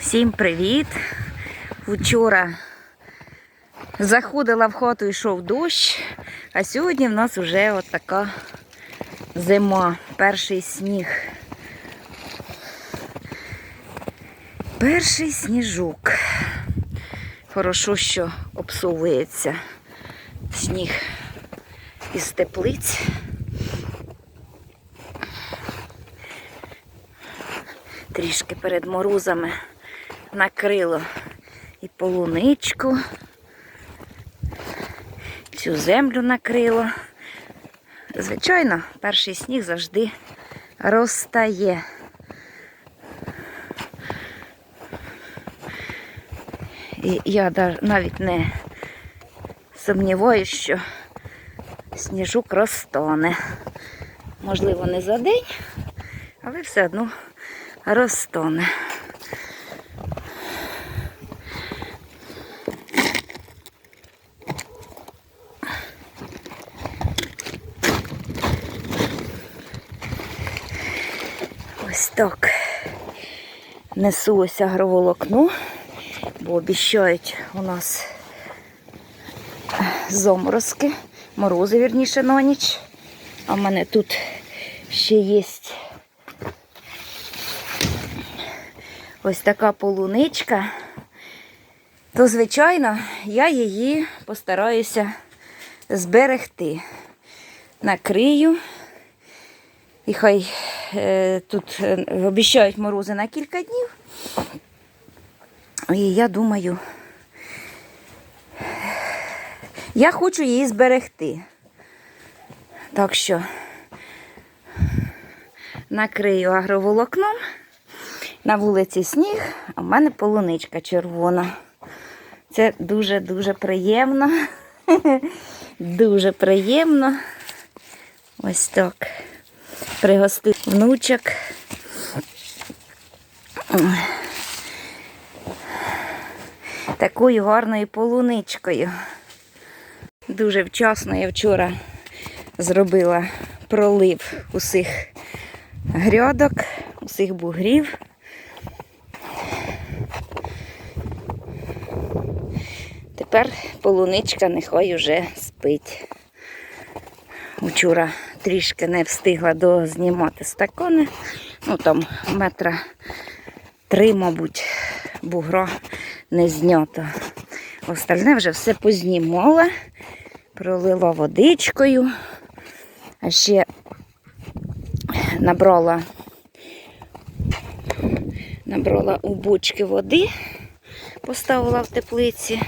Всім привіт! Вчора заходила в хату, йшов дощ, а сьогодні в нас вже от така зима, перший сніг. Перший сніжок. Хорошо, що обсовується сніг із теплиць. Трішки перед морозами накрило і полуничку, всю землю накрило. Звичайно, перший сніг завжди розтає. І я навіть не сумніваюся, що сніжок розтане. Можливо, не за день, але все одно розтане. Ось так. Несу ось бо обіщають у нас зоморозки, морози, вірніше, на ніч. А в мене тут ще є ось така полуничка, то, звичайно, я її постараюся зберегти. Накрию. І хай тут е, обіщають морози на кілька днів. І я думаю, я хочу її зберегти. Так що накрию агроволокном. На вулиці сніг, а в мене полуничка червона. Це дуже-дуже приємно. Дуже приємно. Ось так. Пригостив внучок. Такою гарною полуничкою. Дуже вчасно я вчора зробила пролив усіх грядок, усіх бугрів. Тепер полуничка нехай уже спить. Вчора трішки не встигла дознімати стакани. Ну там метра три, мабуть, бугра не знято. Остальне вже все познімала, пролила водичкою, а ще набрала, набрала у бочки води, поставила в теплиці.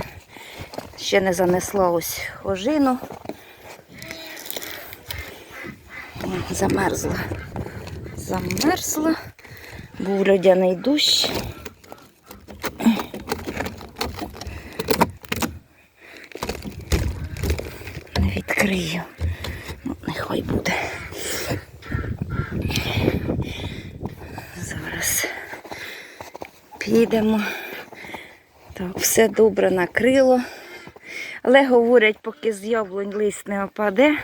Ще не занесла ось хожину. Замерзла. Замерзла. Був льодяний дощ. Не відкрию. Ну, нехай буде. Зараз підемо. Так, все добре накрило. Але говорять, поки з яблунь лист не опаде,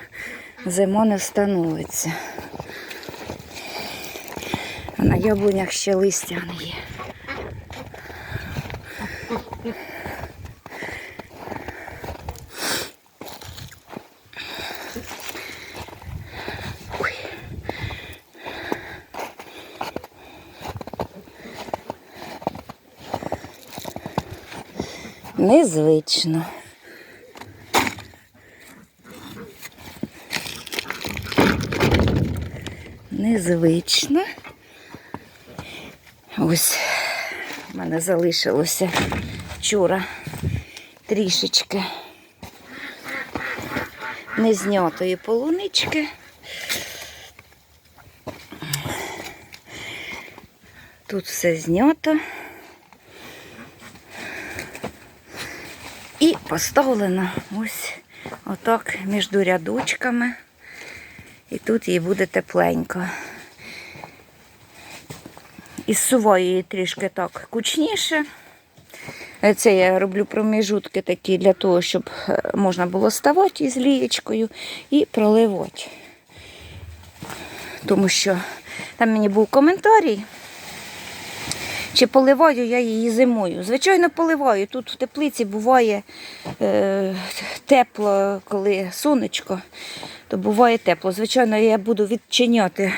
зима не встановиться. На яблунях ще листя не є. Незвично. Незвично. Ось в мене залишилося вчора трішечки незнятої полунички. Тут все знято. І поставлено ось отак між рядочками. І тут їй буде тепленько. Із сувою трішки так кучніше. Е, Це я роблю проміжутки такі для того, щоб е, можна було ставати із лієчкою і проливати. Тому що там мені був коментарій, Чи поливаю я її зимою? Звичайно, поливаю. Тут в теплиці буває е, тепло, коли сонечко, то буває тепло. Звичайно, я буду відчиняти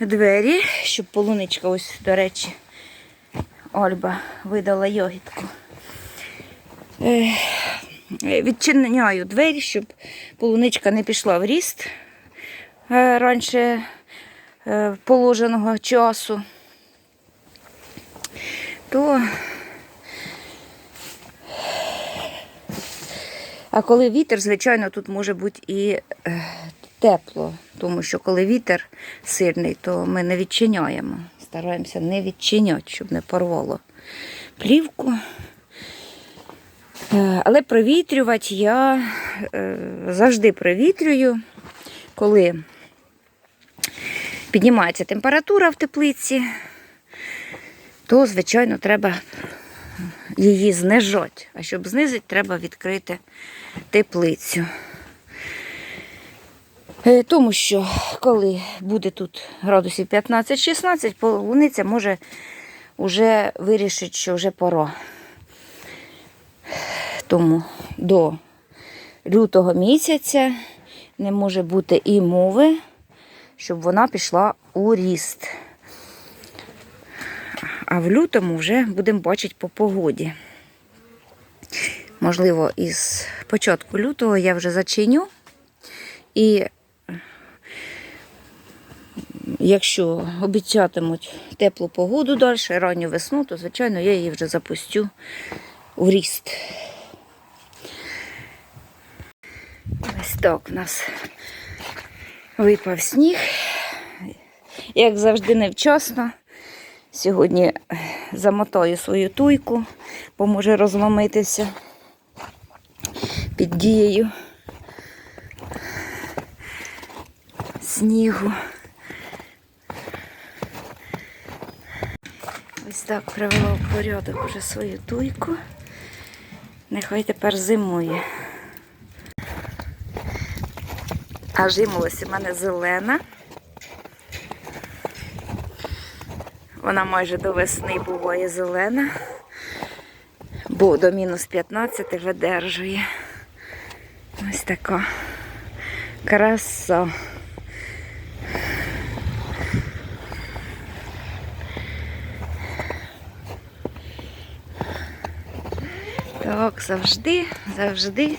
двері, щоб полуничка, ось, до речі, Ольба видала йогітку. Е, відчиняю двері, щоб полуничка не пішла в ріст е, раніше е, положеного часу. То... А коли вітер, звичайно, тут може бути і е, тепло, тому що коли вітер сильний, то ми не відчиняємо. Стараємося не відчиняти, щоб не порвало плівку. Е, Але провітрювати я е, завжди провітрюю, коли піднімається температура в теплиці, то, звичайно, треба її знижати. А щоб знизити, треба відкрити теплицю. Е, Тому що коли буде тут градусів 15-16, полуниця може вже вирішити, що вже пора. Тому до лютого місяця не може бути і мови, щоб вона пішла у ріст. А в лютому вже будемо бачити по погоді. Можливо, із початку лютого я вже зачиню. І якщо обіцятимуть теплу погоду далі, ранню весну, то, звичайно, я її вже запустю у ріст. Ось так у нас випав сніг. Як завжди, невчасно. Сьогодні замотаю свою туйку, бо може розломитися під дією снігу. Ось так привела в порядок уже свою туйку. Нехай тепер зимує. А жимолось у мене зелена. Вона майже до весни буває зелена, бо до мінус 15 видержує. Ось така краса. Так, завжди, завжди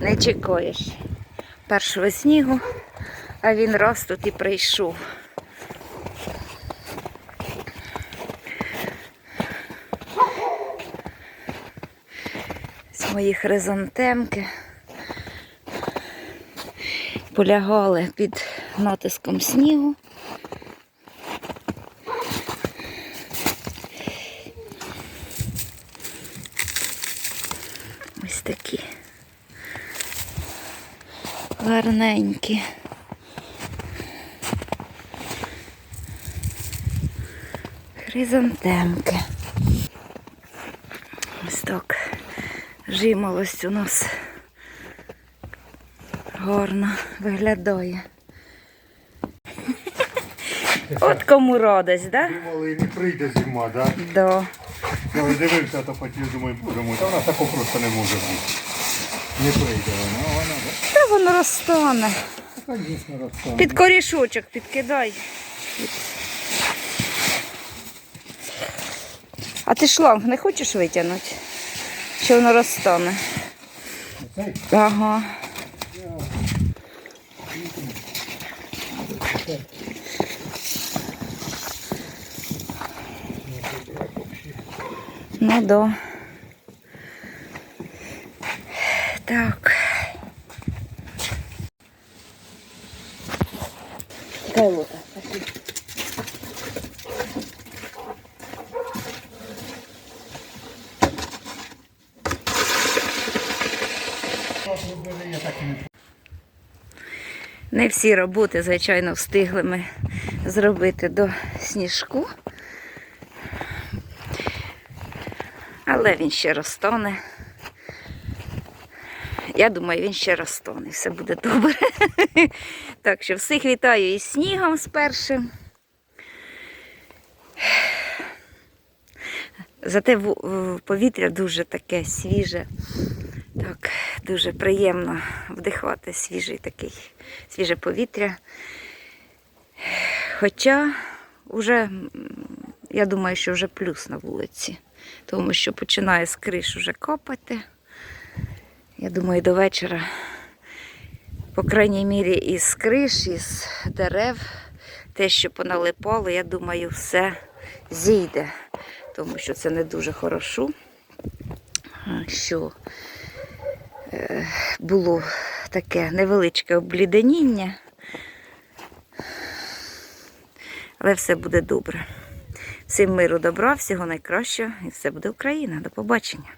не чекаєш першого снігу, а він раз тут і прийшов. Мої хризантемки полягали під натиском снігу. Ось такі гарненькі. Хризантемки. Ось так. Жимолость у нас гарно виглядає. От кому радость, да? Думали, не прийде зима, да? Да. Я дивився, то потім думаю, боже мой, та вона такого просто не може бути. Не прийде вона, а вона, да? Та воно розтане. Та, Звісно, розтане. Під корішочок підкидай. А ти шланг не хочеш витягнути? Чи воно розтане? Ага. Ну да. Так. Кайлота, пошли. Я так і не Не всі роботи, звичайно, встигли ми зробити до сніжку. Але він ще розтане. Я думаю, він ще розтане, все буде добре. Так що всіх вітаю із снігом з першим. Зате повітря дуже таке свіже. Так, дуже приємно вдихати свіжий такий, свіже повітря. Хоча вже, я думаю, що вже плюс на вулиці, тому що починає з криш вже копати. Я думаю, до вечора, по крайній мірі, із криш, із дерев, те, що поналипало, я думаю, все зійде, тому що це не дуже хорошо, що було таке невеличке обліденіння. Але все буде добре. Всім миру, добра, всього найкращого і все буде Україна. До побачення.